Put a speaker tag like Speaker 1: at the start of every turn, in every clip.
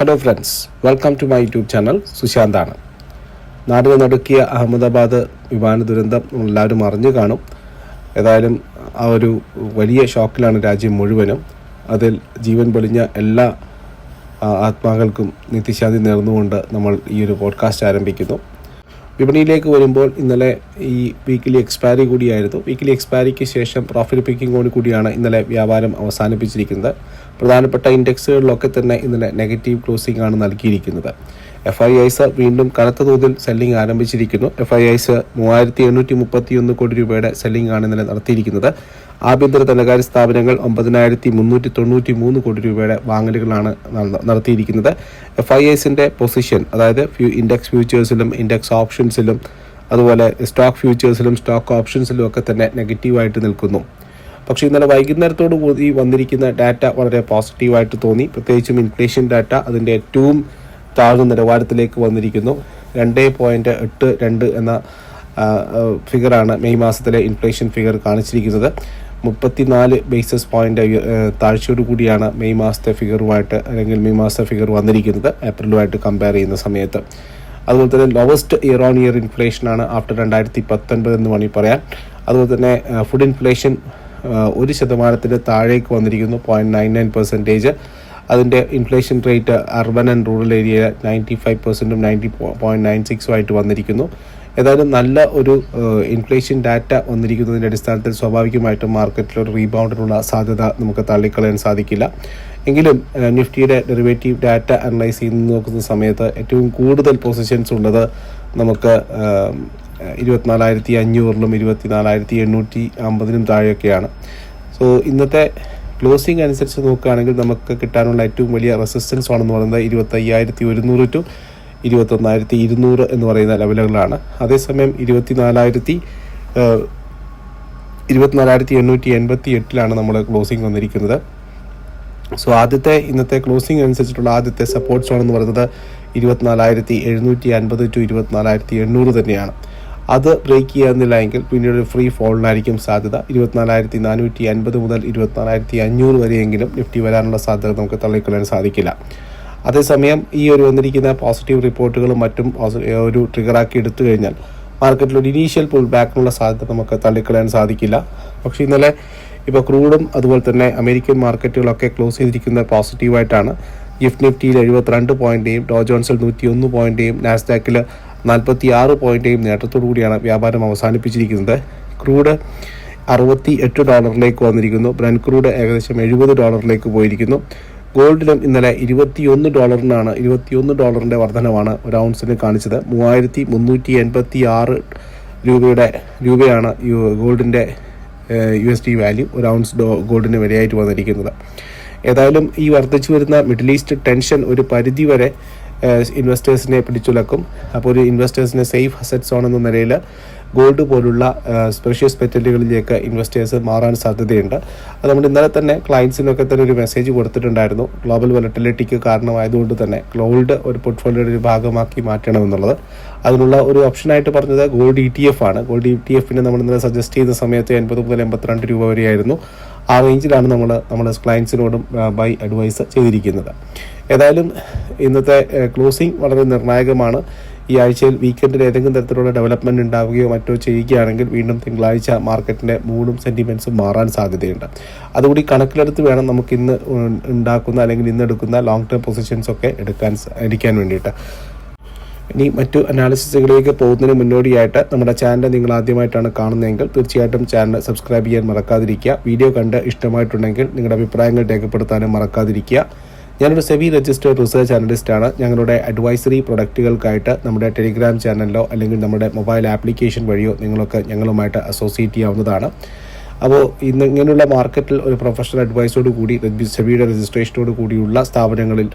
Speaker 1: Hello friends welcome to my YouTube channel സുശാന്താണ് നാടിനെ നടുക്കിയ അഹമ്മദാബാദ് വിമാന ദുരന്തം എല്ലാവരും അറിഞ്ഞു കാണും. ഏതായാലും ആ ഒരു വലിയ ഷോക്കിലാണ് രാജ്യം മുഴുവനും. അതിൽ ജീവൻ പൊലിഞ്ഞ എല്ലാ ആത്മാക്കൾക്കും നിത്യശാന്തി നേർന്നുകൊണ്ട് നമ്മൾ ഈ ഒരു പോഡ്കാസ്റ്റ് ആരംഭിക്കുന്നു. വിപണിയിലേക്ക് വരുമ്പോൾ ഇന്നലെ ഈ വീക്കിലി എക്സ്പയറി കൂടിയായിരുന്നു. വീക്കിലി എക്സ്പയറിക്ക് ശേഷം പ്രോഫിറ്റ് പിക്കിങ്ങോട് കൂടിയാണ് ഇന്നലെ വ്യാപാരം അവസാനിപ്പിച്ചിരിക്കുന്നത്. പ്രധാനപ്പെട്ട ഇൻഡെക്സുകളിലൊക്കെ തന്നെ ഇന്നലെ നെഗറ്റീവ് ക്ലോസിംഗ് ആണ് നൽകിയിരിക്കുന്നത്. എഫ് ഐ ഐസ് വീണ്ടും കനത്ത തോതിൽ സെല്ലിംഗ് ആരംഭിച്ചിരിക്കുന്നു. എഫ് ഐ ഐസ് മൂവായിരത്തി എണ്ണൂറ്റി മുപ്പത്തി ഒന്ന് കോടി രൂപയുടെ സെല്ലിംഗ് ആണ് ഇന്നലെ നടത്തിയിരിക്കുന്നത്. ആഭ്യന്തര ധനകാര്യ സ്ഥാപനങ്ങൾ ഒമ്പതിനായിരത്തി മുന്നൂറ്റി തൊണ്ണൂറ്റി മൂന്ന് കോടി രൂപയുടെ വാങ്ങലുകളാണ് നടത്തിയിരിക്കുന്നത്. എഫ് ഐ എസിന്റെ പൊസിഷൻ അതായത് ഫ്യൂ ഇൻഡെക്സ് ഫ്യൂച്ചേഴ്സിലും ഇൻഡെക്സ് ഓപ്ഷൻസിലും അതുപോലെ സ്റ്റോക്ക് ഫ്യൂച്ചേഴ്സിലും സ്റ്റോക്ക് ഓപ്ഷൻസിലും ഒക്കെ തന്നെ നെഗറ്റീവായിട്ട് നിൽക്കുന്നു. പക്ഷേ ഇന്നലെ വൈകുന്നേരത്തോടു കൂടി വന്നിരിക്കുന്ന ഡാറ്റ വളരെ പോസിറ്റീവായിട്ട് തോന്നി. പ്രത്യേകിച്ചും ഇൻഫ്ലേഷൻ ഡാറ്റ അതിന്റെ ഏറ്റവും താഴ്ന്ന നിലവാരത്തിലേക്ക് വന്നിരിക്കുന്നു. രണ്ട് പോയിന്റ് എട്ട് രണ്ട് എന്ന ഫിഗറാണ് മെയ് മാസത്തിലെ ഇൻഫ്ലേഷൻ ഫിഗർ കാണിച്ചിരിക്കുന്നത്. മുപ്പത്തിനാല് ബേസിസ് പോയിന്റ് താഴ്ചയോട് കൂടിയാണ് മെയ് മാസത്തെ ഫിഗറുമായിട്ട് അല്ലെങ്കിൽ മെയ് മാസത്തെ ഫിഗർ വന്നിരിക്കുന്നത്. ഏപ്രിലുമായിട്ട് കമ്പയർ ചെയ്യുന്ന സമയത്ത്. അതുപോലെ തന്നെ ലോവസ്റ്റ് ഇയർ ഓൺ ഇയർ ഇൻഫ്ലേഷനാണ് ആഫ്റ്റർ രണ്ടായിരത്തി പത്തൊൻപത് എന്ന് വേണമെങ്കിൽ പറയാം. അതുപോലെ തന്നെ ഫുഡ് ഇൻഫ്ലേഷൻ ഒരു ശതമാനത്തിന് താഴേക്ക് വന്നിരിക്കുന്നു പോയിന്റ് നയൻ നയൻ പെർസെന്റേജ് അതിന്റെ inflation rate urban and rural area ninety five പെർസെന്റും ninety point nine സിക്സും ആയിട്ട് വന്നിരിക്കുന്നു. ഏതായാലും നല്ല ഒരു ഇൻഫ്ലേഷൻ ഡാറ്റ വന്നിരിക്കുന്നതിന്റെ അടിസ്ഥാനത്തിൽ സ്വാഭാവികമായിട്ടും മാർക്കറ്റിൽ ഒരു റീബൗണ്ടിനുള്ള സാധ്യത നമുക്ക് തള്ളിക്കളയാൻ സാധിക്കില്ല. എങ്കിലും നിഫ്റ്റിയുടെ ഡെറിവേറ്റീവ് ഡാറ്റ അനലൈസ് ചെയ്ത് നോക്കുന്ന സമയത്ത് ഏറ്റവും കൂടുതൽ പൊസിഷൻസ് ഉള്ളത് നമുക്ക് ഇരുപത്തിനാലായിരത്തി അഞ്ഞൂറിലും ഇരുപത്തിനാലായിരത്തി എണ്ണൂറ്റി അമ്പതിനും താഴെയൊക്കെയാണ്. സോ ഇന്നത്തെ ക്ലോസിംഗ് അനുസരിച്ച് നോക്കുകയാണെങ്കിൽ നമുക്ക് കിട്ടാനുള്ള ഏറ്റവും വലിയ റെസിസ്റ്റൻസ് ആണെന്ന് പറയുന്നത് ഇരുപത്തയ്യായിരത്തി ഒരുന്നൂറ് ടു ഇരുപത്തൊന്നായിരത്തി ഇരുന്നൂറ് എന്ന് പറയുന്ന ലെവലുകളാണ്. അതേസമയം ഇരുപത്തിനാലായിരത്തി ഏഹ്, ഇരുപത്തിനാലായിരത്തി എണ്ണൂറ്റി എൺപത്തി എട്ടിലാണ് നമ്മൾ ക്ലോസിംഗ് വന്നിരിക്കുന്നത്. സോ ആദ്യത്തെ ഇന്നത്തെ ക്ലോസിംഗ് അനുസരിച്ചിട്ടുള്ള ആദ്യത്തെ സപ്പോർട്ട് സോൺ എന്ന് പറയുന്നത് ഇരുപത്തിനാലായിരത്തി എഴുന്നൂറ്റി അൻപത് ടു ഇരുപത്തിനാലായിരത്തി എണ്ണൂറ് തന്നെയാണ്. അത് ബ്രേക്ക് ചെയ്യുന്നില്ല എങ്കിൽ പിന്നീട് ഒരു ഫ്രീ ഫോളിനായിരിക്കും സാധ്യത. ഇരുപത്തിനാലായിരത്തി നാനൂറ്റി അൻപത് മുതൽ ഇരുപത്തിനാലായിരത്തി അഞ്ഞൂറ് വരെയെങ്കിലും നിഫ്റ്റി വരാനുള്ള സാധ്യത നമുക്ക് തള്ളിക്കളയാൻ സാധിക്കില്ല. അതേസമയം ഈ ഒരു വന്നിരിക്കുന്ന പോസിറ്റീവ് റിപ്പോർട്ടുകളും മറ്റും ഒരു ട്രിഗറാക്കി എടുത്തു കഴിഞ്ഞാൽ മാർക്കറ്റിൽ ഒരു ഇനീഷ്യൽ പുൾ ബാക്കിനുള്ള സാധ്യത നമുക്ക് തള്ളിക്കളയാൻ സാധിക്കില്ല. പക്ഷേ ഇന്നലെ ഇപ്പോൾ ക്രൂഡും അതുപോലെ തന്നെ അമേരിക്കൻ മാർക്കറ്റുകളൊക്കെ ക്ലോസ് ചെയ്തിരിക്കുന്നത് പോസിറ്റീവായിട്ടാണ് ഗിഫ്റ്റ് നിഫ്റ്റിയിൽ എഴുപത്തിരണ്ട് പോയിന്റേയും ഡോ ജോൺസിൽ നൂറ്റി ഒന്ന് പോയിന്റേയും നാസ്ഡാക്കിൽ നാൽപ്പത്തി ആറ് പോയിന്റേയും നേട്ടത്തോടു കൂടിയാണ് വ്യാപാരം അവസാനിപ്പിച്ചിരിക്കുന്നത്. ക്രൂഡ് അറുപത്തി എട്ട് ഡോളറിലേക്ക് വന്നിരിക്കുന്നു. ബ്രൻ ക്രൂഡ് ഏകദേശം എഴുപത് ഡോളറിലേക്ക് പോയിരിക്കുന്നു. ഗോൾഡിലും ഇന്നലെ ഇരുപത്തിയൊന്ന് ഡോളറിനാണ് ഇരുപത്തിയൊന്ന് ഡോളറിന്റെ വർധനമാണ് ഒരു ഔൺസിന് കാണിച്ചത്. മൂവായിരത്തി മുന്നൂറ്റി എൺപത്തി ആറ് രൂപയുടെ രൂപയാണ് ഗോൾഡിന്റെ യു എസ് ഡി വാല്യൂ ഒരു ഔൺസ് ഡോ ഗോൾഡിന് വിലയായിട്ട് വന്നിരിക്കുന്നത്. ഏതായാലും ഈ വർദ്ധിച്ചു വരുന്ന മിഡിൽ ഈസ്റ്റ് ടെൻഷൻ ഒരു പരിധി വരെ ഇൻവെസ്റ്റേഴ്സിനെ പിടിച്ചുലക്കും. അപ്പോൾ ഒരു ഇൻവെസ്റ്റേഴ്സിനെ സേഫ് അസറ്റ് സോൺ എന്ന നിലയിൽ ഗോൾഡ് പോലുള്ള സ്പെഷ്യസ് പെറ്റലുകളിലേക്ക് ഇൻവെസ്റ്റേഴ്സ് മാറാൻ സാധ്യതയുണ്ട്. അത് നമ്മൾ ഇന്നലെ തന്നെ ക്ലയൻസിനൊക്കെ തന്നെ ഒരു മെസ്സേജ് കൊടുത്തിട്ടുണ്ടായിരുന്നു. ഗ്ലോബൽ വൊലറ്റിലിറ്റിക്ക് കാരണമായതുകൊണ്ട് തന്നെ ഗോൾഡ് ഒരു പോർട്ട്ഫോളിയോയുടെ ഒരു ഭാഗമാക്കി മാറ്റണമെന്നുള്ളത് അതിനുള്ള ഒരു ഓപ്ഷനായിട്ട് പറഞ്ഞത് ഗോൾഡ് ഇ ടി എഫ് ആണ്. ഗോൾഡ് ഇ ടി എഫിനെ നമ്മൾ ഇന്നലെ സജസ്റ്റ് ചെയ്യുന്ന സമയത്ത് എൺപത് മുതൽ എൺപത്തിരണ്ട് രൂപ വരെയായിരുന്നു. ആ റേഞ്ചിലാണ് നമ്മൾ നമ്മുടെ ക്ലയൻസിനോടും ബൈ അഡ്വൈസ് ചെയ്തിരിക്കുന്നത്. ഏതായാലും ഇന്നത്തെ ക്ലോസിംഗ് വളരെ നിർണായകമാണ്. ഈ ആഴ്ചയിൽ വീക്കെൻഡിൽ ഏതെങ്കിലും തരത്തിലുള്ള ഡെവലപ്മെന്റ് ഉണ്ടാവുകയോ മറ്റോ ചെയ്യുകയാണെങ്കിൽ വീണ്ടും തിങ്കളാഴ്ച മാർക്കറ്റിന്റെ മൂഡും സെന്റിമെൻസും മാറാൻ സാധ്യതയുണ്ട്. അതുകൂടി കണക്കിലെടുത്ത് വേണം നമുക്ക് ഇന്ന് ഉണ്ടാക്കുന്ന അല്ലെങ്കിൽ ഇന്ന് എടുക്കുന്ന ലോങ് ടേം പൊസിഷൻസ് ഒക്കെ എടുക്കാൻ എടുക്കാൻ വേണ്ടിയിട്ട്. ഇനി മറ്റു അനാലിസിസുകളിലേക്ക് പോകുന്നതിന് മുന്നോടിയായിട്ട് നമ്മുടെ ചാനൽ നിങ്ങൾ ആദ്യമായിട്ടാണ് കാണുന്നതെങ്കിൽ തീർച്ചയായിട്ടും ചാനൽ സബ്സ്ക്രൈബ് ചെയ്യാൻ മറക്കാതിരിക്കുക. വീഡിയോ കണ്ട് ഇഷ്ടമായിട്ടുണ്ടെങ്കിൽ നിങ്ങളുടെ അഭിപ്രായങ്ങൾ രേഖപ്പെടുത്താനും മറക്കാതിരിക്കുക. ഞാനൊരു സെവി രജിസ്റ്റേർഡ് റിസർച്ച് അനലിസ്റ്റ് ആണ്. ഞങ്ങളുടെ അഡ്വൈസറി പ്രൊഡക്റ്റുകൾക്കായിട്ട് നമ്മുടെ ടെലിഗ്രാം ചാനലിലോ അല്ലെങ്കിൽ നമ്മുടെ മൊബൈൽ ആപ്ലിക്കേഷൻ വഴിയോ നിങ്ങളൊക്കെ ഞങ്ങളുമായിട്ട് അസോസിയേറ്റ് ചെയ്യാവുന്നതാണ്. അപ്പോൾ ഇന്ന് ഇങ്ങനെയുള്ള മാർക്കറ്റിൽ ഒരു പ്രൊഫഷണൽ അഡ്വൈസോട് കൂടി സെബിയുടെ രജിസ്ട്രേഷനോട് കൂടിയുള്ള സ്ഥാപനങ്ങളിൽ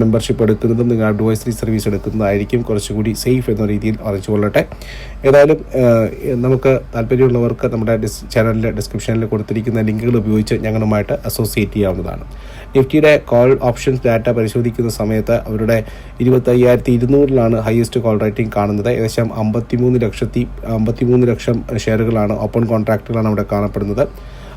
Speaker 1: മെമ്പർഷിപ്പ് എടുക്കുന്നതും നിങ്ങൾ അഡ്വൈസറി സർവീസ് എടുക്കുന്നതായിരിക്കും കുറച്ചുകൂടി സേഫ് എന്ന രീതിയിൽ അറിയിച്ചുകൊള്ളട്ടെ ഏതായാലും നമുക്ക് താല്പര്യമുള്ളവർക്ക് നമ്മുടെ ഡിസ് ചാനലിലെ ഡിസ്ക്രിപ്ഷനിൽ കൊടുത്തിരിക്കുന്ന ലിങ്കുകൾ ഉപയോഗിച്ച് ഞങ്ങളുമായിട്ട് അസോസിയേറ്റ് ചെയ്യാവുന്നതാണ്. നിഫ്റ്റിയുടെ കോൾ ഓപ്ഷൻസ് ഡാറ്റ പരിശോധിക്കുന്ന സമയത്ത് അവരുടെ ഇരുപത്തയ്യായിരത്തി ഇരുന്നൂറിലാണ് ഹയസ്റ്റ് കോൾ റേറ്റിംഗ് കാണുന്നത്. ഏകദേശം അമ്പത്തിമൂന്ന് ലക്ഷത്തി അമ്പത്തിമൂന്ന് ലക്ഷം ഷെയറുകളാണ് ഓപ്പൺ കോൺട്രാക്റ്റുകളാണ് അവിടെ കാണപ്പെടുന്നത്.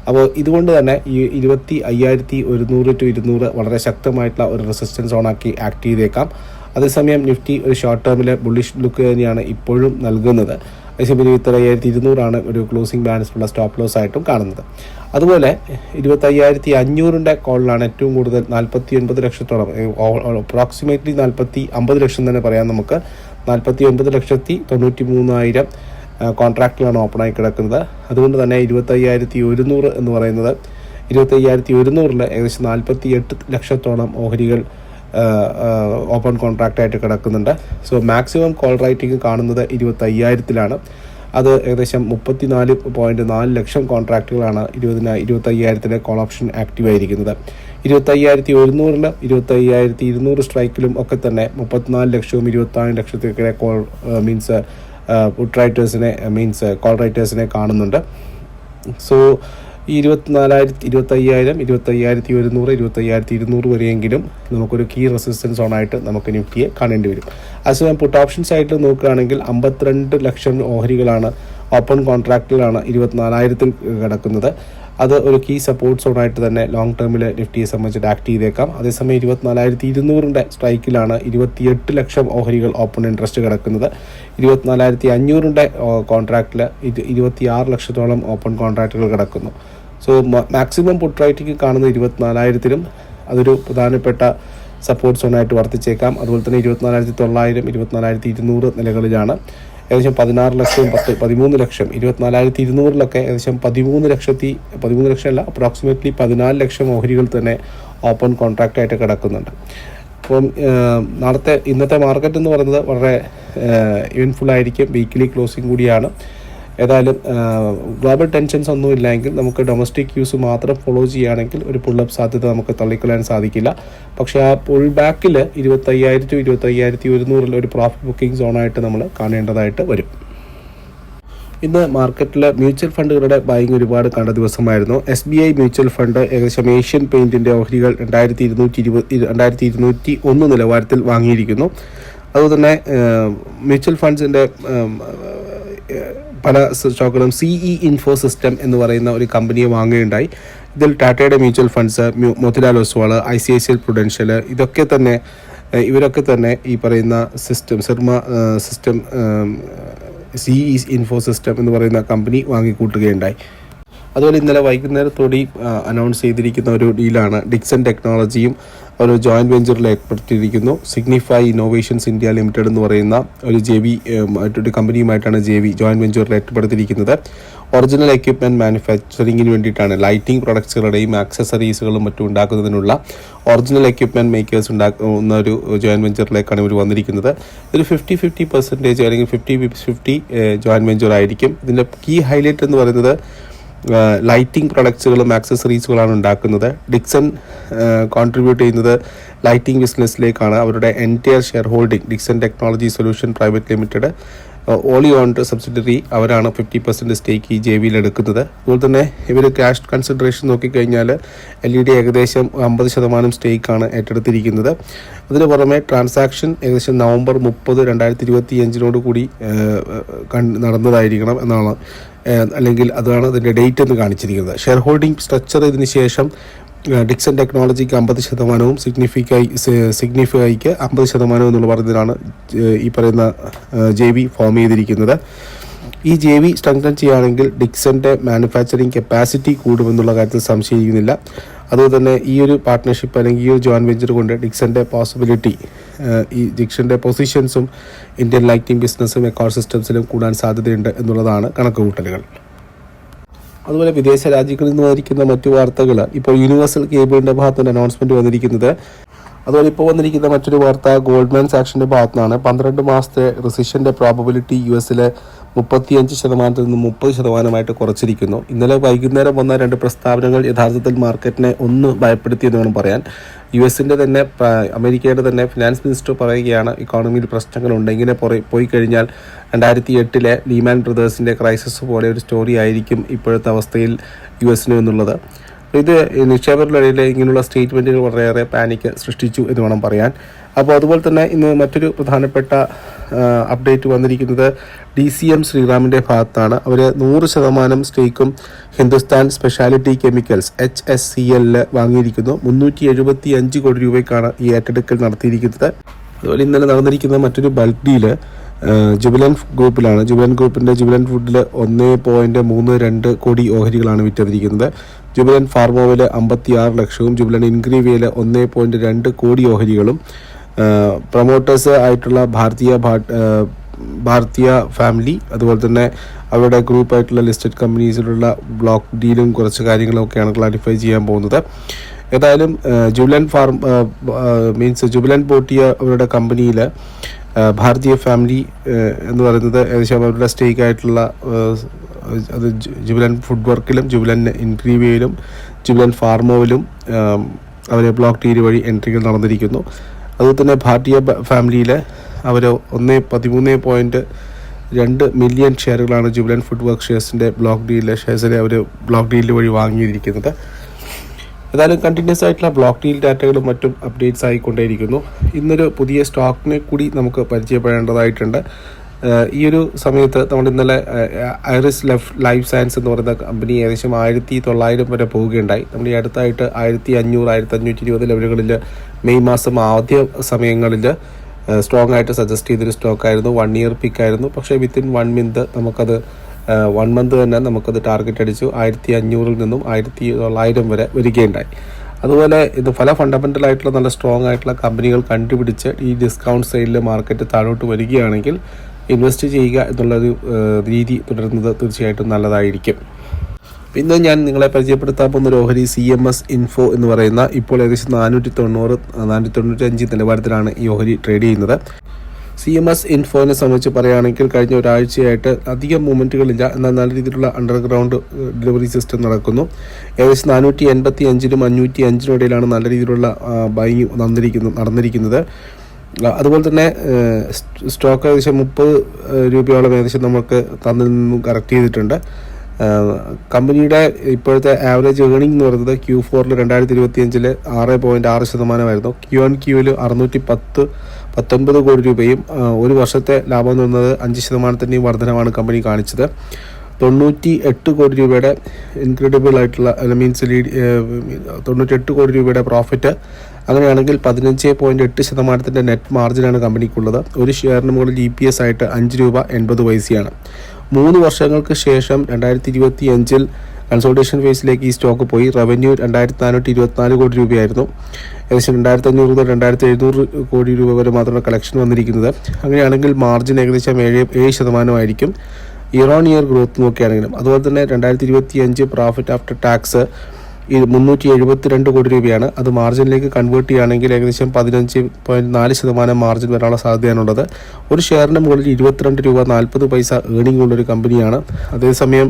Speaker 1: അപ്പോൾ ഇതുകൊണ്ട് തന്നെ ഈ ഇരുപത്തി അയ്യായിരത്തി ഒരുന്നൂറ് ടു ഇരുന്നൂറ് വളരെ ശക്തമായിട്ടുള്ള ഒരു റെസിസ്റ്റൻസ് ഓണാക്കി ആക്ട് ചെയ്തേക്കാം. അതേസമയം നിഫ്റ്റി ഒരു ഷോർട്ട് ടേമിൽ ബുള്ളിഷ് ലുക്ക് തന്നെയാണ് ഇപ്പോഴും നൽകുന്നത്. അതേസമയം ഇരുപത്തി അയ്യായിരത്തി ഇരുന്നൂറാണ് ഒരു ക്ലോസിംഗ് ബാലൻസ് ഉള്ള സ്റ്റോപ്പ് ലോസ് ആയിട്ടും കാണുന്നത്. അതുപോലെ ഇരുപത്തി അയ്യായിരത്തി അഞ്ഞൂറിന്റെ കോളിലാണ് ഏറ്റവും കൂടുതൽ നാൽപ്പത്തി ഒൻപത് ലക്ഷത്തോളം അപ്രോക്സിമേറ്റ്ലി നാൽപ്പത്തി അമ്പത് ലക്ഷം തന്നെ പറയാം നമുക്ക്. നാൽപ്പത്തി ഒൻപത് ലക്ഷത്തി തൊണ്ണൂറ്റി മൂന്നായിരം കോൺട്രാക്റ്റിലാണ് ഓപ്പണായി കിടക്കുന്നത്. അതുകൊണ്ട് തന്നെ ഇരുപത്തയ്യായിരത്തി ഒരുന്നൂറ് എന്ന് പറയുന്നത് ഇരുപത്തി അയ്യായിരത്തി ഒരുന്നൂറിൽ ഏകദേശം നാൽപ്പത്തി എട്ട് ലക്ഷത്തോളം ഓഹരികൾ ഓപ്പൺ കോൺട്രാക്റ്റായിട്ട് കിടക്കുന്നുണ്ട്. സോ മാക്സിമം കോൾ റൈറ്റിംഗ് കാണുന്നത് ഇരുപത്തി അയ്യായിരത്തിലാണ് അത് ഏകദേശം മുപ്പത്തിനാല് പോയിന്റ് നാല് ലക്ഷം കോൺട്രാക്റ്റുകളാണ് ഇരുപതിന ഇരുപത്തി അയ്യായിരത്തിലെ കോൾ ഓപ്ഷൻ ആക്റ്റീവ് ആയിരിക്കുന്നത്. ഇരുപത്തി അയ്യായിരത്തി ഒരുന്നൂറിലും ഇരുപത്തി അയ്യായിരത്തി ഇരുന്നൂറ് സ്ട്രൈക്കിലും ഒക്കെ തന്നെ മുപ്പത്തിനാല് ലക്ഷവും ഇരുപത്തിനാല് ലക്ഷത്തിലെ കോൾ മീൻസ് പുട്ട് റൈറ്റേഴ്സിനെ മീൻസ് കോൾ റൈറ്റേഴ്സിനെ കാണുന്നുണ്ട്. സോ ഈ ഇരുപത്തിനാലായിരത്തി ഇരുപത്തയ്യായിരം ഇരുപത്തയ്യായിരത്തി ഒരുന്നൂറ് ഇരുപത്തയ്യായിരത്തി ഇരുന്നൂറ് വരെയെങ്കിലും നമുക്കൊരു കീ റെസിസ്റ്റൻസ് ഓണായിട്ട് നമുക്ക് നിഫ്റ്റിയെ കാണേണ്ടി വരും. അസുഖം പുട്ട് ഓപ്ഷൻ സൈഡിൽ നോക്കുകയാണെങ്കിൽ അമ്പത്തിരണ്ട് ലക്ഷം ഓഹരികളാണ് ഓപ്പൺ കോൺട്രാക്റ്റിലാണ് ഇരുപത്തിനാലായിരത്തിൽ കിടക്കുന്നത്. അത് ഒരു കീ സപ്പോർട്ട് സോണായിട്ട് തന്നെ ലോങ് ടേമിൽ നിഫ്റ്റിയെ സംബന്ധിച്ചിട്ട് ആക്ട് ചെയ്തേക്കാം. അതേസമയം ഇരുപത്തിനാലായിരത്തി ഇരുന്നൂറിന്റെ സ്ട്രൈക്കിലാണ് ഇരുപത്തിയെട്ട് ലക്ഷം ഓഹരികൾ ഓപ്പൺ ഇൻട്രസ്റ്റ് കിടക്കുന്നത്. ഇരുപത്തിനാലായിരത്തി അഞ്ഞൂറിന്റെ കോൺട്രാക്റ്റിൽ ഇരുപത്തിയാറ് ലക്ഷത്തോളം ഓപ്പൺ കോൺട്രാക്റ്റുകൾ കിടക്കുന്നു. സോ മാക്സിമം പുട്ട് റൈറ്റിംഗ് കാണുന്ന ഇരുപത്തിനാലായിരത്തിലും അതൊരു പ്രധാനപ്പെട്ട സപ്പോർട്ട് സോണായിട്ട് വർത്തിച്ചേക്കാം. അതുപോലെ തന്നെ ഇരുപത്തിനാലായിരത്തി തൊള്ളായിരം ഇരുപത്തിനാലായിരത്തി ഇരുന്നൂറ് നിലകളിലാണ്. ഏകദേശം പതിനാറ് ലക്ഷം പത്ത് പതിമൂന്ന് ലക്ഷം ഇരുപത്തിനാലായിരത്തി ഇരുന്നൂറിലൊക്കെ ഏകദേശം പതിമൂന്ന് ലക്ഷത്തി പതിമൂന്ന് ലക്ഷം അല്ല അപ്രോക്സിമേറ്റ്ലി പതിനാല് ലക്ഷം ഓഹരികൾ തന്നെ ഓപ്പൺ കോൺട്രാക്റ്റ് ആയിട്ട് കിടക്കുന്നുണ്ട്. അപ്പം നാളത്തെ ഇന്നത്തെ മാർക്കറ്റ് എന്ന് പറയുന്നത് വളരെ ഇവൻഫുൾ ആയിരിക്കും. വീക്കിലി ക്ലോസിംഗ് കൂടിയാണ്. ഏതായാലും ഗ്ലോബൽ ടെൻഷൻസ് ഒന്നും ഇല്ലെങ്കിൽ നമുക്ക് ഡൊമസ്റ്റിക് യൂസ് മാത്രം ഫോളോ ചെയ്യുകയാണെങ്കിൽ ഒരു പുള്ളപ്പ് സാധ്യത നമുക്ക് തള്ളിക്കളയാൻ സാധിക്കില്ല. പക്ഷേ ആ പുൾ ബാക്കിൽ ഇരുപത്തയ്യായിരം ടു ഇരുപത്തയ്യായിരത്തി ഒരുന്നൂറിൽ ഒരു പ്രോഫിറ്റ് ബുക്കിംഗ് സോണായിട്ട് നമ്മൾ കാണേണ്ടതായിട്ട് വരും. ഇന്ന് മാർക്കറ്റിൽ മ്യൂച്വൽ ഫണ്ടുകളുടെ ബൈങ് ഒരുപാട് കണ്ട ദിവസമായിരുന്നു. S B I mutual fund ഏകദേശം ഏഷ്യൻ പെയിന്റിന്റെ ഓഹരികൾ രണ്ടായിരത്തി ഇരുന്നൂറ്റി ഇരുപത് രണ്ടായിരത്തി ഇരുന്നൂറ്റി ഒന്ന് നിലവാരത്തിൽ വാങ്ങിയിരിക്കുന്നു. അതുപോലെ തന്നെ മ്യൂച്വൽ ഫണ്ട്സിന്റെ പല സ്റ്റോക്കുകളും സി ഇ ഇൻഫോ സിസ്റ്റം എന്ന് പറയുന്ന ഒരു കമ്പനിയെ വാങ്ങുകയുണ്ടായി. ഇതിൽ ടാറ്റയുടെ mutual funds Motilal Oswal I C I C L Prudential ഇതൊക്കെ തന്നെ ഇവരൊക്കെ തന്നെ ഈ പറയുന്ന system Syrma system C E info system എന്ന് പറയുന്ന കമ്പനി വാങ്ങിക്കൂട്ടുകയുണ്ടായി. അതുപോലെ ഇന്നലെ വൈകുന്നേരത്തോടെ അനൗൺസ് ചെയ്തിരിക്കുന്ന ഒരു ഡീലാണ് ഡിക്സൺ ടെക്നോളജിയും ഒരു ജോയിന്റ് വെഞ്ചറിൽ ഏർപ്പെടുത്തിയിരിക്കുന്നു സിഗ്നിഫൈ ഇന്നോവേഷൻസ് ഇന്ത്യ ലിമിറ്റഡ് എന്ന് പറയുന്ന ഒരു ജെ വി മറ്റൊരു കമ്പനിയുമായിട്ടാണ് ജെ വി ജോയിന്റ് വെഞ്ചറിൽ ഏർപ്പെടുത്തിയിരിക്കുന്നത്. ഒറിജിനൽ എക്യുപ്മെന്റ് മാനുഫാക്ചറിങ്ങിന് വേണ്ടിയിട്ടാണ് ലൈറ്റിംഗ് പ്രൊഡക്ട്സുകളുടെയും ആക്സസറീസുകളും മറ്റും ഉണ്ടാക്കുന്നതിനുള്ള ഒറിജിനൽ എക്യുപ്മെന്റ് മേക്കേഴ്സ് ഉണ്ടാക്കുന്ന ഒരു ജോയിന്റ് വെഞ്ചറിലേക്കാണ് ഇവർ വന്നിരിക്കുന്നത്. ഒരു ഫിഫ്റ്റി ഫിഫ്റ്റി പെർസെന്റേജ് അല്ലെങ്കിൽ ഫിഫ്റ്റി ഫിഫ്റ്റി ജോയിന്റ് വെഞ്ചർ ആയിരിക്കും. ഇതിന്റെ കീ ഹൈലൈറ്റ് എന്ന് പറയുന്നത് ലൈറ്റിംഗ് പ്രൊഡക്ട്സുകളും ആക്സസറീസുകളാണ് ഉണ്ടാക്കുന്നത്. ഡിക്സൺ കോൺട്രിബ്യൂട്ട് ചെയ്യുന്നത് ലൈറ്റിംഗ് ബിസിനസ്സിലേക്കാണ് അവരുടെ entire shareholding Dixon technology solution private limited wholly owned subsidiary അവരാണ് ഫിഫ്റ്റി പെർസെന്റ് സ്റ്റേക്ക് ഈ ജെ വിയിൽ എടുക്കുന്നത്. അതുപോലെ തന്നെ ഇവർ ക്യാഷ് കൺസിഡറേഷൻ നോക്കിക്കഴിഞ്ഞാൽ എൽ ഇ ഡി ഏകദേശം അമ്പത് ശതമാനം സ്റ്റേക്കാണ് ഏറ്റെടുത്തിരിക്കുന്നത്. അതിന് പുറമെ ട്രാൻസാക്ഷൻ ഏകദേശം നവംബർ മുപ്പത് രണ്ടായിരത്തി ഇരുപത്തി അഞ്ചിനോട് കൂടി നടന്നതായിരിക്കണം എന്നാണ് അല്ലെങ്കിൽ അതാണ് അതിന്റെ ഡേറ്റ് എന്ന് കാണിച്ചിരിക്കുന്നത്. ഷെയർ ഹോൾഡിംഗ് സ്ട്രക്ചർ ഇതിന് ശേഷം ഡിക്സൺ ടെക്നോളജിക്ക് അമ്പത് ശതമാനവും സിഗ്നിഫിക്കായി സിഗ്നിഫൈക്ക് അമ്പത് ശതമാനവും എന്നുള്ള പറഞ്ഞതിനാണ് ഈ പറയുന്ന ജെ വി ഫോം ചെയ്തിരിക്കുന്നത്. ഈ ജെ വി സ്ട്രെങ്തൻ ചെയ്യുകയാണെങ്കിൽ ഡിക്സന്റെ മാനുഫാക്ചറിങ് കപ്പാസിറ്റി കൂടുമെന്നുള്ള കാര്യത്തിൽ സംശയിക്കുന്നില്ല. അതുപോലെ തന്നെ ഈ ഒരു പാർട്ട്ണർഷിപ്പ് അല്ലെങ്കിൽ ഈ ഒരു ജോയിൻ വെഞ്ചർ കൊണ്ട് ഡിക്സന്റെ പോസിബിലിറ്റി ഈ ജിക്ഷന്റെ പൊസിഷൻസും ഇന്ത്യൻ ലൈറ്റിംഗ് ബിസിനസ്സും എക്കോർ സിസ്റ്റംസിലും കൂടാൻ സാധ്യതയുണ്ട് എന്നുള്ളതാണ് കണക്കുകൂട്ടലുകൾ. അതുപോലെ വിദേശ രാജ്യങ്ങളിൽ നിന്ന് വന്നിരിക്കുന്ന മറ്റു വാർത്തകൾ ഇപ്പോൾ യൂണിവേഴ്സൽ കേബിളിന്റെ ഭാഗത്ത് നിന്ന് അനൗൺസ്മെന്റ് വന്നിരിക്കുന്നത്. അതുപോലെ ഇപ്പോൾ വന്നിരിക്കുന്ന മറ്റൊരു വാർത്ത ഗോൾഡ്മാൻ സാക്ഷന്റെ ഭാഗത്തുനിന്നാണ് പന്ത്രണ്ട് മാസത്തെ റിസിഷന്റെ പ്രോബബിലിറ്റി യു എസിലെ മുപ്പത്തിയഞ്ച് ശതമാനത്തിൽ നിന്ന് മുപ്പത് ശതമാനമായിട്ട് കുറച്ചിരിക്കുന്നു. ഇന്നലെ വൈകുന്നേരം വന്ന രണ്ട് പ്രസ്താവനകൾ യഥാർത്ഥത്തിൽ മാർക്കറ്റിനെ ഒന്ന് ഭയപ്പെടുത്തിയെന്ന് വേണം പറയാൻ. യു എസിന്റെ തന്നെ അമേരിക്കയുടെ തന്നെ ഫിനാൻസ് മിനിസ്റ്റർ പറയുകയാണ് ഇക്കോണമിയിൽ പ്രശ്നങ്ങൾ ഇങ്ങനെ പോയി കഴിഞ്ഞാൽ രണ്ടായിരത്തി എട്ടിലെ ലീമാൻ ബ്രദേഴ്സിന്റെ ക്രൈസിസ് പോലെ ഒരു സ്റ്റോറി ആയിരിക്കും ഇപ്പോഴത്തെ അവസ്ഥയിൽ യു എസിന് എന്നുള്ളത്. ഇത് നിക്ഷേപകരുടെ ഇങ്ങനെയുള്ള സ്റ്റേറ്റ്മെന്റുകൾ വളരെയേറെ പാനിക്ക് സൃഷ്ടിച്ചു എന്ന് വേണം പറയാൻ. അപ്പോൾ അതുപോലെ തന്നെ ഇന്ന് മറ്റൊരു പ്രധാനപ്പെട്ട അപ്ഡേറ്റ് വന്നിരിക്കുന്നത് ഡി സി എം ശ്രീറാമിന്റെ ഭാഗത്താണ്. അവർ നൂറ് ശതമാനം സ്റ്റേക്കും Hindustan speciality chemicals H S C എല്ലിൽ വാങ്ങിയിരിക്കുന്നു. മുന്നൂറ്റി എഴുപത്തി അഞ്ച് കോടി രൂപയ്ക്കാണ് ഈ ഏറ്റെടുക്കൽ നടത്തിയിരിക്കുന്നത്. അതുപോലെ ഇന്നലെ നടന്നിരിക്കുന്ന മറ്റൊരു ബൾക്ക് ഡീൽ ജുബിലൻ ഗ്രൂപ്പിലാണ്. ജുബിലൻ ഗ്രൂപ്പിന്റെ ജുബിലൻ ഫുഡിൽ ഒന്ന് പോയിന്റ് മൂന്ന് രണ്ട് കോടി ഓഹരികളാണ് വിറ്റതിരിക്കുന്നത് ജുബിലൻ ഫാർമോവിൽ അമ്പത്തി ആറ് ലക്ഷവും ജുബിലൻ ഇൻഗ്രീവിയയിൽ ഒന്ന് പോയിന്റ് രണ്ട് കോടി ഓഹരികളും. പ്രൊമോട്ടേഴ്സ് ആയിട്ടുള്ള ഭാരതീയ ഭാരതീയ ഫാമിലി അതുപോലെ തന്നെ അവരുടെ ഗ്രൂപ്പായിട്ടുള്ള ലിസ്റ്റഡ് കമ്പനീസിലുള്ള ബ്ലോക്ക് ഡീലും കുറച്ച് കാര്യങ്ങളൊക്കെയാണ് ക്ലാരിഫൈ ചെയ്യാൻ പോകുന്നത്. ഏതായാലും ജുബിലൻ ഫാർം മീൻസ് ജുബിലൻ പോട്ടിയ അവരുടെ കമ്പനിയിൽ ഭാരതീയ ഫാമിലി എന്ന് പറയുന്നത് ഏകദേശം അവരുടെ സ്റ്റേക്ക് ആയിട്ടുള്ള അത് ജുബിലൻ ഫുഡ് വർക്കിലും ജുബിലൻ ഇൻക്രീവിയയിലും ജുബിലൻ ഫാർമോയിലും അവരെ ബ്ലോക്ക് ഡീൽ വഴി എൻട്രികൾ നടന്നിരിക്കുന്നു. അതുപോലെ തന്നെ ഭാരതീയ ഫാമിലിയിൽ അവർ ഒന്ന് പതിമൂന്ന് പോയിന്റ് രണ്ട് മില്യൺ ഷെയറുകളാണ് ജുബിലൻ ഫുഡ് വർക്ക് ഷെയർസിന്റെ ബ്ലോക്ക് ഡീലിലെ ഷെയർസിനെ അവർ ബ്ലോക്ക് ഡീലിൽ വഴി വാങ്ങിയിരിക്കുന്നത്. ഏതായാലും കണ്ടിന്യൂസ് ആയിട്ടുള്ള ബ്ലോക്ക് ഡീൽ ഡാറ്റകളും മറ്റും അപ്ഡേറ്റ്സ് ആയിക്കൊണ്ടേയിരിക്കുന്നു. ഇന്നൊരു പുതിയ സ്റ്റോക്കിനെ കൂടി നമുക്ക് പരിചയപ്പെടേണ്ടതായിട്ടുണ്ട്. ഈ ഒരു സമയത്ത് നമ്മൾ ഇന്നലെ ഐറിസ് ലഫ് ലൈഫ് സയൻസ് എന്ന് പറയുന്ന കമ്പനി ഏകദേശം ആയിരത്തി തൊള്ളായിരം വരെ പോവുകയുണ്ടായി. നമ്മൾ ഈ അടുത്തായിട്ട് ആയിരത്തി അഞ്ഞൂറ് ആയിരത്തി അഞ്ഞൂറ്റി ഇരുപത് ലെവലുകളിൽ മെയ് മാസം ആദ്യ സമയങ്ങളിൽ സ്ട്രോങ് ആയിട്ട് സജസ്റ്റ് ചെയ്തൊരു സ്റ്റോക്കായിരുന്നു വൺ ഇയർ പിക്കായിരുന്നു പക്ഷേ വിത്തിൻ വൺ മിന്ത് നമുക്കത് വൺ മന്ത് തന്നെ നമുക്കത് ടാർഗറ്റ് അടിച്ചു. ആയിരത്തി അഞ്ഞൂറിൽ നിന്നും ആയിരത്തി തൊള്ളായിരം വരെ വരികയുണ്ടായി. അതുപോലെ ഇത് പല ഫണ്ടമെന്റൽ ആയിട്ടുള്ള നല്ല സ്ട്രോങ് ആയിട്ടുള്ള കമ്പനികൾ കണ്ടുപിടിച്ച് ഈ ഡിസ്കൗണ്ട് സൈഡിൽ മാർക്കറ്റ് താഴോട്ട് വരികയാണെങ്കിൽ ഇൻവെസ്റ്റ് ചെയ്യുക എന്നുള്ളൊരു രീതി തുടരുന്നത് തീർച്ചയായിട്ടും നല്ലതായിരിക്കും. പിന്നെ ഞാൻ നിങ്ങളെ പരിചയപ്പെടുത്താൻ പോകുന്ന ഓഹരി സി എം എസ് ഇൻഫോ എന്ന് പറയുന്ന ഇപ്പോൾ ഏകദേശം നാനൂറ്റി തൊണ്ണൂറ് നാനൂറ്റി തൊണ്ണൂറ്റി അഞ്ച് നിലവാരത്തിലാണ് ഈ ഓഹരി ട്രേഡ് ചെയ്യുന്നത്. സി എം എസ് ഇൻഫോനെ സംബന്ധിച്ച് പറയുകയാണെങ്കിൽ കഴിഞ്ഞ ഒരാഴ്ചയായിട്ട് അധികം മൂവ്മെന്റുകളില്ല എന്നാൽ നല്ല രീതിയിലുള്ള അണ്ടർഗ്രൗണ്ട് ഡെലിവറി സിസ്റ്റം നടക്കുന്നു. ഏകദേശം നാനൂറ്റി എൺപത്തി അഞ്ചിനും അഞ്ഞൂറ്റി അഞ്ചിനും ഇടയിലാണ് നല്ല രീതിയിലുള്ള ബൈങ് നടന്നിരിക്കുന്നത്. നടന്നിരിക്കുന്നത് അതുപോലെ തന്നെ സ്റ്റോക്ക് ഏകദേശം മുപ്പത് രൂപയോളം ഏകദേശം നമുക്ക് തന്നിൽ നിന്നും കറക്റ്റ് ചെയ്തിട്ടുണ്ട്. കമ്പനിയുടെ ഇപ്പോഴത്തെ ആവറേജ് ഏണിംഗ് എന്ന് പറയുന്നത് ക്യൂ ഫോറിൽ രണ്ടായിരത്തി ഇരുപത്തി അഞ്ചിൽ ആറ് പോയിന്റ് ആറ് ശതമാനമായിരുന്നു. ക്യു ആൻ ക്യൂവിൽ അറുന്നൂറ്റി പത്ത് പത്തൊൻപത് കോടി രൂപയും ഒരു വർഷത്തെ ലാഭം തോന്നുന്നത് അഞ്ച് ശതമാനത്തിന്റെയും വർധനമാണ് കമ്പനി കാണിച്ചത്. തൊണ്ണൂറ്റി എട്ട് കോടി രൂപയുടെ ഇൻക്രെഡിബിൾ ആയിട്ടുള്ള മീൻസ് ലീഡ് തൊണ്ണൂറ്റി എട്ട് കോടി രൂപയുടെ പ്രോഫിറ്റ് അങ്ങനെയാണെങ്കിൽ പതിനഞ്ച് പോയിന്റ് എട്ട് ശതമാനത്തിന്റെ നെറ്റ് മാർജിനാണ് കമ്പനിക്കുള്ളത് ഒരു ഷെയറിന് മുകളിൽ ഇ പി എസ് ആയിട്ട് അഞ്ച് രൂപ എൺപത് പൈസയാണ്. മൂന്ന് വർഷങ്ങൾക്ക് ശേഷം രണ്ടായിരത്തി ഇരുപത്തി അഞ്ചിൽ കൺസോൾട്ടേഷൻ ഫേസിലേക്ക് ഈ സ്റ്റോക്ക് പോയി. റവന്യൂ രണ്ടായിരത്തി നാനൂറ്റി ഇരുപത്തിനാല് കോടി രൂപയായിരുന്നു. ഏകദേശം രണ്ടായിരത്തി അഞ്ഞൂറ് മുതൽ രണ്ടായിരത്തി എഴുന്നൂറ് കോടി രൂപ വരെ മാത്രമാണ് കളക്ഷൻ വന്നിരിക്കുന്നത്. അങ്ങനെയാണെങ്കിൽ മാർജിൻ ഏകദേശം ഏഴ് ഏഴ് ശതമാനമായിരിക്കും. ഇയർ ഓൺ ഇയർ ഗ്രോത്ത് നോക്കുകയാണെങ്കിലും. അതുപോലെ തന്നെ രണ്ടായിരത്തി ഇരുപത്തി അഞ്ച് പ്രോഫിറ്റ് ആഫ്റ്റർ ടാക്സ് ഇത് മുന്നൂറ്റി എഴുപത്തിരണ്ട് കോടി രൂപയാണ്. അത് മാർജിനിലേക്ക് കൺവേർട്ട് ചെയ്യുകയാണെങ്കിൽ ഏകദേശം പതിനഞ്ച് പോയിന്റ് നാല് ശതമാനം മാർജിൻ വരാനുള്ള സാധ്യതയാണുള്ളത്. ഒരു ഷെയറിന്റെ മുകളിൽ ഇരുപത്തിരണ്ട് രൂപ നാൽപ്പത് പൈസ ഏണിംഗ് ഉള്ളൊരു കമ്പനിയാണ് അതേസമയം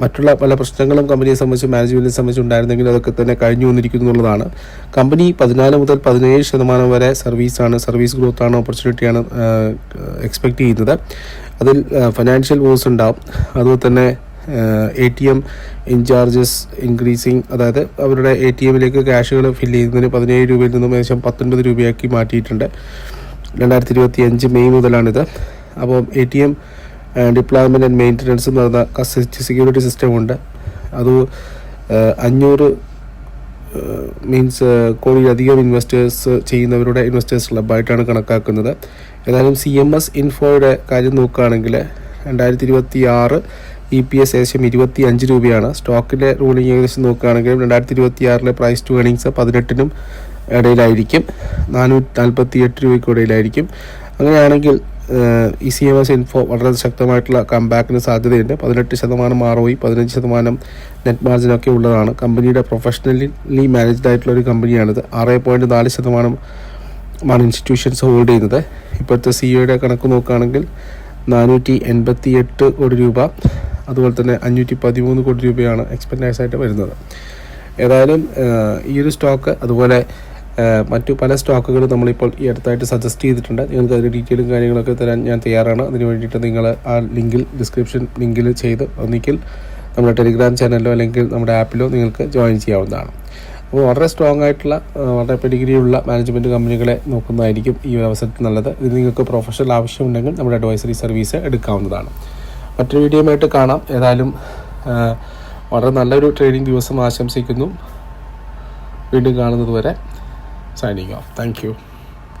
Speaker 1: മറ്റുള്ള പല പ്രശ്നങ്ങളും കമ്പനിയെ സംബന്ധിച്ച് മാനേജ്മെന്റിനെ സംബന്ധിച്ച് ഉണ്ടായിരുന്നെങ്കിൽ അതൊക്കെ തന്നെ കഴിഞ്ഞു വന്നിരിക്കുന്നു എന്നുള്ളതാണ്. കമ്പനി പതിനാല് മുതൽ പതിനേഴ് ശതമാനം വരെ സർവീസാണ് സർവീസ് ഗ്രോത്താണ് ഓപ്പർച്യൂണിറ്റിയാണ് എക്സ്പെക്ട് ചെയ്യുന്നത്. അതിൽ ഫിനാൻഷ്യൽ വോസ് ഉണ്ടാവും. അതുപോലെ തന്നെ A T M interchanges increasing അതായത് അവരുടെ എ ടി എമ്മിലേക്ക് ക്യാഷുകൾ ഫില്ല് ചെയ്യുന്നതിന് പതിനേഴ് രൂപയിൽ നിന്നും ഏകദേശം പത്തൊൻപത് രൂപയാക്കി മാറ്റിയിട്ടുണ്ട്. രണ്ടായിരത്തി ഇരുപത്തി അഞ്ച് മെയ് മുതലാണിത്. അപ്പോൾ A T M deployment and maintenance എന്ന് പറയുന്ന സെക്യൂരിറ്റി സിസ്റ്റം ഉണ്ട്. അത് അഞ്ഞൂറ് മീൻസ് കോടിയിലധികം ഇൻവെസ്റ്റേഴ്സ് ചെയ്യുന്നവരുടെ ഇൻവെസ്റ്റേഴ്സ് ക്ലബ്ബായിട്ടാണ് കണക്കാക്കുന്നത്. ഏതായാലും സി എം എസ് ഇൻഫോയുടെ കാര്യം നോക്കുകയാണെങ്കിൽ രണ്ടായിരത്തി ഇരുപത്തി ആറ് ഇ പി എസ് ഏകദേശം ഇരുപത്തി അഞ്ച് രൂപയാണ്. സ്റ്റോക്കിന്റെ റൂളിംഗ് ഏകദേശം നോക്കുകയാണെങ്കിൽ രണ്ടായിരത്തി ഇരുപത്തി ആറിലെ പ്രൈസ് ടു ഏണിങ്സ് പതിനെട്ടിനും ഇടയിലായിരിക്കും. നാനൂറ്റി നാൽപ്പത്തി എട്ട് രൂപയ്ക്ക് ഇടയിലായിരിക്കും. അങ്ങനെയാണെങ്കിൽ ഈ സി എം എസ് ഇൻഫോ വളരെ ശക്തമായിട്ടുള്ള കംബാക്കിന് സാധ്യതയുണ്ട്. പതിനെട്ട് ശതമാനം ആർ ഒ പതിനഞ്ച് ശതമാനം നെറ്റ് മാർജിനൊക്കെ ഉള്ളതാണ്. കമ്പനിയുടെ പ്രൊഫഷണലി മാനേജ്ഡ് ആയിട്ടുള്ള ഒരു കമ്പനിയാണിത്. ആറ് പോയിന്റ് നാല് ശതമാനം ആണ് ഇൻസ്റ്റിറ്റ്യൂഷൻസ് ഹോൾഡ് ചെയ്യുന്നത്. ഇപ്പോഴത്തെ സിഇഒയുടെ കണക്ക് നോക്കുകയാണെങ്കിൽ നാനൂറ്റി എൺപത്തി എട്ട് കോടി രൂപ അതുപോലെ തന്നെ അഞ്ഞൂറ്റി പതിമൂന്ന് കോടി രൂപയാണ് എക്സ്പെൻഡേഴ്സായിട്ട് വരുന്നത്. ഏതായാലും ഈ ഒരു സ്റ്റോക്ക് അതുപോലെ മറ്റു പല സ്റ്റോക്കുകളും നമ്മളിപ്പോൾ ഈ അടുത്തായിട്ട് സജസ്റ്റ് ചെയ്തിട്ടുണ്ട്. നിങ്ങൾക്ക് അതിന്റെ ഡീറ്റെയിലും കാര്യങ്ങളൊക്കെ തരാൻ ഞാൻ തയ്യാറാണ്. അതിന് വേണ്ടിയിട്ട് നിങ്ങൾ ആ ലിങ്കിൽ ഡിസ്ക്രിപ്ഷൻ ലിങ്കിൽ ചെയ്ത് ഒന്നിക്കിൽ നമ്മുടെ ടെലിഗ്രാം ചാനലിലോ അല്ലെങ്കിൽ നമ്മുടെ ആപ്പിലോ നിങ്ങൾക്ക് ജോയിൻ ചെയ്യാവുന്നതാണ്. അപ്പോൾ വളരെ സ്ട്രോങ് ആയിട്ടുള്ള വളരെ പെഡിഗ്രിയുള്ള മാനേജ്മെന്റ് കമ്പനികളെ നോക്കുന്നതായിരിക്കും ഈ അവസരത്തിൽ നല്ലത്. ഇത് നിങ്ങൾക്ക് പ്രൊഫഷണൽ ആവശ്യമുണ്ടെങ്കിൽ നമ്മുടെ അഡ്വൈസറി സർവീസ് എടുക്കാവുന്നതാണ്. മറ്റൊരു വീഡിയോയുമായിട്ട് കാണാം. ഏതായാലും വളരെ നല്ലൊരു ട്രേഡിംഗ് ദിവസം ആശംസിക്കുന്നു. വീണ്ടും കാണുന്നത് വരെ signing off. Thank you.